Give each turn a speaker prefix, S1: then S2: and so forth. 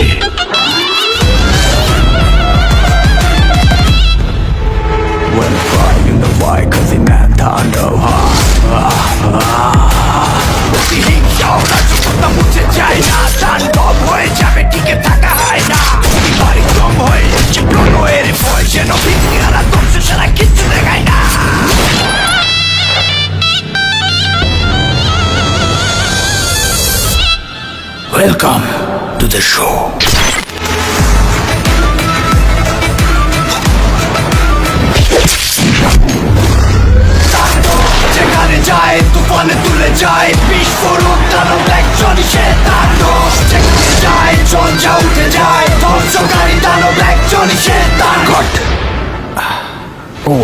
S1: জানানো যাচ্ছে
S2: When flying in the white cause it meant thunder মুছে যায় না স্থান কম হয়ে যাবে টিকে থাকা হয় না বাড়ি কম হয়ে যাচ্ছে প্রণয়ের ভয় যেন বিজ্ঞানা ধ্বংস ছাড়া কিচ্ছু দেখায় না Welcome To the show. যেখানে যায় তুফানে তুলে যায় বিস্ফোরক দানব একজনই সে তার দোষ। যেখানে যায় ঝঞ্ঝা উঠে যায় ধ্বংসকারী দানব একজনই সে তার ঘট ও।